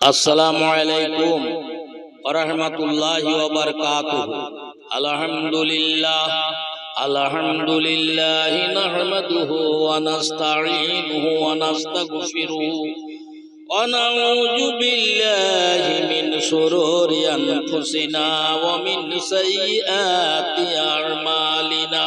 আসসালামু আলাইকুম রহমতুল্লাহ বারকাতুহ আলহামদুলিল্লাহ আলহামদুলিল্লাহ নাহমাদুহু ওয়া নাস্তাঈনুহু ওয়া নাস্তাগফিরুহু ونعوذ بالله من شرور أنفسنا ومن سيئات أعمالنا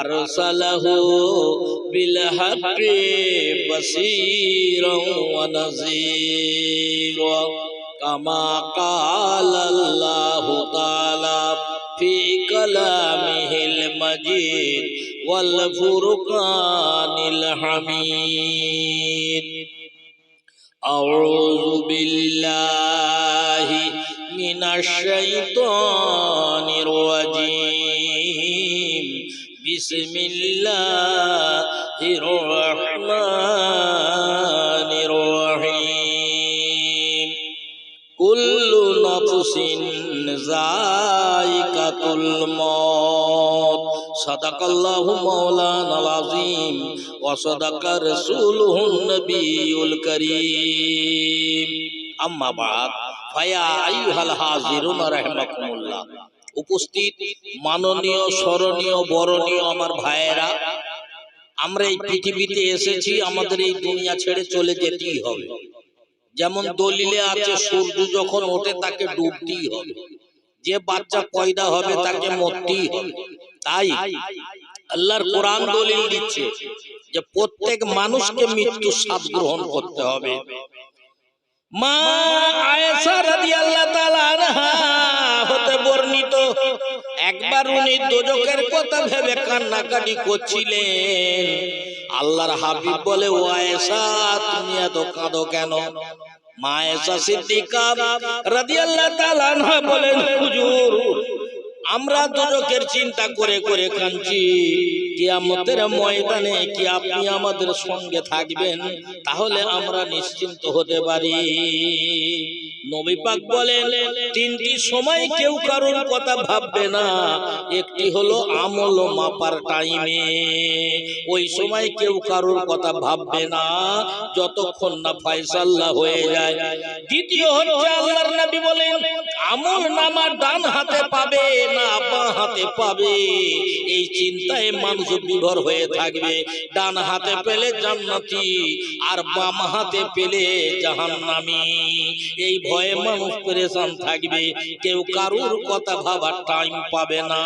أرسله بالحق بصيرا ونذيرا كما قال الله تعالى في كلامه المجيد والفرقان الحميد أعوذ بالله من الشيطان الرجيم بسم الله الرحمن الرحيم كل نفس ذائقة الموت صدق الله مولانا العظيم وصدق رسوله النبي الكريم أما بعد فيا أيها الحاضرون رحمكم الله উপস্থিত মাননীয়, স্মরণীয়, বরণীয় আমার ভাইয়েরা, আমরা এই পৃথিবীতে এসেছি, আমাদের এই দুনিয়া ছেড়ে চলে যেতেই হবে। যেমন দলিলে আছে, সূর্য যখন ওঠে তাকে ডুবতেই হবে। যে বাচ্চা পয়দা হবে তাকে মরতেই হবে। তাই আল্লাহর কোরআন দলিল দিচ্ছে যে প্রত্যেক মানুষকে মৃত্যু স্বাদ গ্রহণ করতে হবে। মা রাদিয়াল্লাহু তাআলা আনহা হতে বর্ণিত উনি দোজকের কথা ভেবে কান্নাকাটি করছিলেন। আল্লাহর হাবিব বলে ও আয়েশা তুমি এত কাঁদো কেন? মা আয়েশা সিদ্দিকা রাদিয়াল্লাহু তাআলা বলেন হুজুর আমরা দুজকের চিন্তা করে করে কাঁদছি কিয়ামতের ময়দানে কি আপনি আমাদের সঙ্গে থাকবেন? তাহলে আমরা নিশ্চিন্ত হতে পারি। নবী পাক বলেন, তিনটি সময় কেউ কারোর কথা ভাববে না। একটি হলো আমল মাপার টাইমে। ওই সময় কেউ কারোর কথা ভাববে না, যতক্ষণ না ফয়সাল্লাহ হয়ে যায়। দ্বিতীয় হচ্ছে আল্লাহর নবী বলেন আমল নামা ডান হাতে পাবে না বাঁ হাতে পাবে? এই চিন্তায় মানুষ বিভোর হয়ে থাকবে। ডান হাতে পেলে জান্নাতি আর বাম হাতে পেলে জাহান্নামি। এই ভয়ে মানুষ পরেশান থাকবে। কেউ কারুর কথা ভাবার টাইম পাবে না।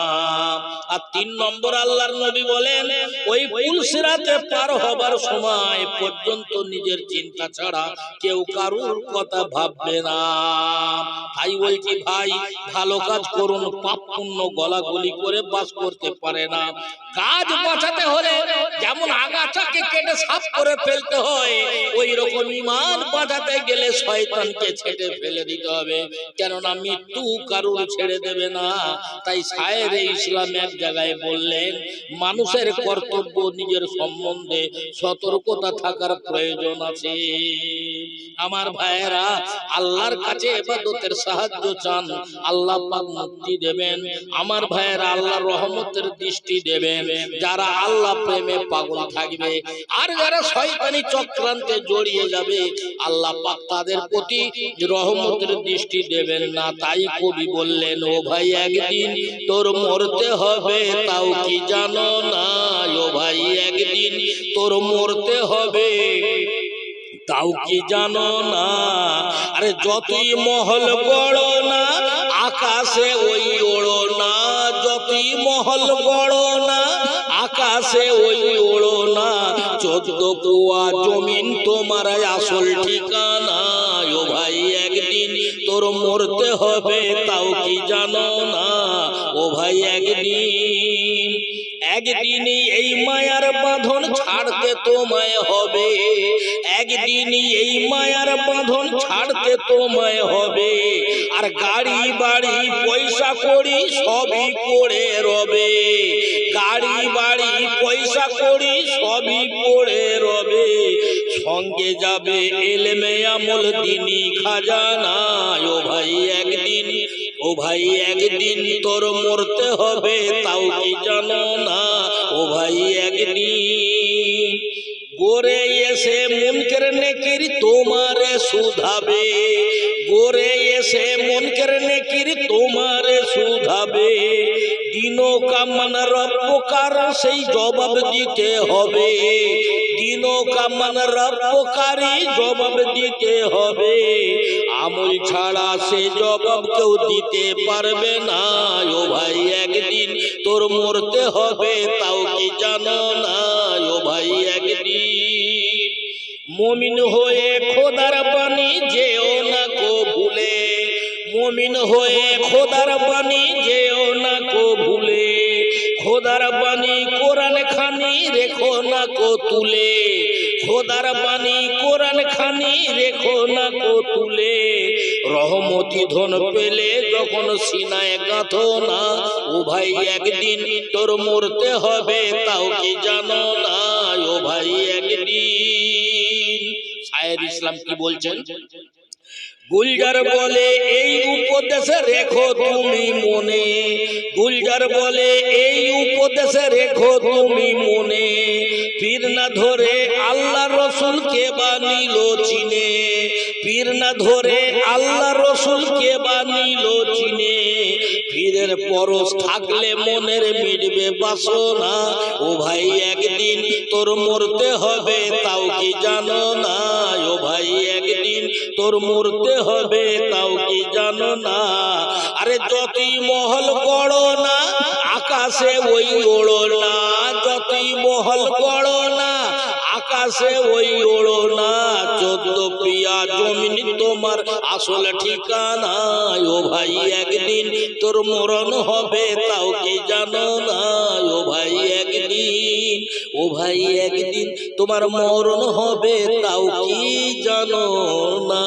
আর তিন নম্বর আল্লাহর নবী বলেন, ওই পুলসিরাতে পার হবার সময় পর্যন্ত নিজের চিন্তা ছাড়া কেউ কারুর কথা ভাববে না। ভাই বলছি, ভাই, ভালো কাজ করুন পাপ পুণ্য গলাগলি করে বাস করতে পারে না। কাজ বাঁচাতে হলে যেমন আগাছাকে কেটে সাফ করে ফেলতে হয় ওই রকম ইমান বাঁচাতে গেলে শয়তানকে ছেড়ে ফেলে দিতে হবে। কেননা মৃত্যু কারুর ছেড়ে দেবে না। তাই সায়ের ইসলাম এক জায়গায় বললেন, মানুষের কর্তব্য নিজের সম্বন্ধে সতর্কতা থাকার প্রয়োজন আছে। আমার ভাইয়েরা, আল্লাহর কাছে এবাদতের সাহায্য চান। আল্লাহ পাক মুক্তি দেবেন। আমার ভাইয়েরা আল্লাহর রহমতের দৃষ্টি দেবেন। যারা আল্লাহ প্রেমে পাগল থাকবে আর যারা শয়তানি চক্রান্তে জড়িয়ে যাবে, আল্লাহ পাক তাদের প্রতি রহমতের দৃষ্টি দেবেন না। তাই কবি বললেন, ও ভাই, একদিন তোর মরতে হবে, তাও কি জানো না? ও ভাই, একদিন তোর মরতে হবে। তাও কি জানো না? আরে যতই মহল বড় না, আকাশে ওই ওড়ো না। যতই মহল বড় না, আকাশে ওই ওড়ো না। চোদ্দ কুয়া জমিন তোমার আসল ঠিকানা। ও ভাই, একদিন তোর মরতে হবে, তাও কি জানো না? ও ভাই, একদিন একদিনই এই মায়ার বাঁধন ছাড়তে তোমায় হবে। একদিনই এই মায়ার বাঁধন ছাড়তে তোমায় হবে। আর গাড়ি, বাড়ি, পয়সা করি সবই করে রবে। গাড়ি, বাড়ি, পয়সা করি সবই পড়ে রবে। সঙ্গে যাবে এলেমে আমল দিনী খাজানা ও ভাই, একদিন ভাই, একদিন তোর মরতে হবে, তাও কি জানো না? ও ভাই, একদিন গোরে এসে মুনকের নেকির তোমারে সুধাবে গোরে এসে মন মুনকের নেকির তোমারে সুধাবে দিনো কামান রব্বকার সেই জবাব দিতে হবে। দিনো কামান রব্বকারই জবাব দিতে হবে। আমল ছাড়া সে জবাব কেউ দিতে পারবে না। ও ভাই, একদিন তোর মরতে হবে, তাও কি জানো না? ও ভাই, একদিন মমিন হয়ে খোদার বাণী যেও না কো ভুলে মমিন হয়ে খোদার বাণী যেও না কো ভুলে খোদার বাণী কোরআন খানি রেখো না কো তুলে খোদার বাণী কোরআন খানি রেখো না কো তুলে। রহমতি ধন পেলে যখন সিনায় গাঁথো না ও ভাই একদিন তোর মরতে হবে, তাও কি জানো না? ও ভাই একদিন। সায়ের ইসলাম কি বলছেন? গুলজার বলে, এই উপদেশে রেখো তুমি মনে। গুলজার বলে, এই উপদেশে রেখো তুমি মনে। পীর না ধরে আল্লাহ রসুল কে বানিল চিনে? পীর না ধরে আল্লাহ রসুল কে বানিল চিনে? পীরের পরশ থাকলে মনের মিটবে বাসনা। ও ভাই, একদিন তোর মরতে হবে, তাও কি জানো না? ও ভাই, একদিন তোর মরতে হবে, তাও কি জানো না? আরে যতই মহল বড় না, আকাশে ওই ওড়ো না যতই মহল বড় না আকাশে ওই ওড়ো না চোদ্দ পিয়া জমিন তোমার। আসলে ঠিকানা ও ভাই, একদিন তোর মরণ হবে, তাও কি জানো না। ও ভাই, একদিন, ও ভাই, একদিন তোমার মরণ হবে, তাও কি জানো না।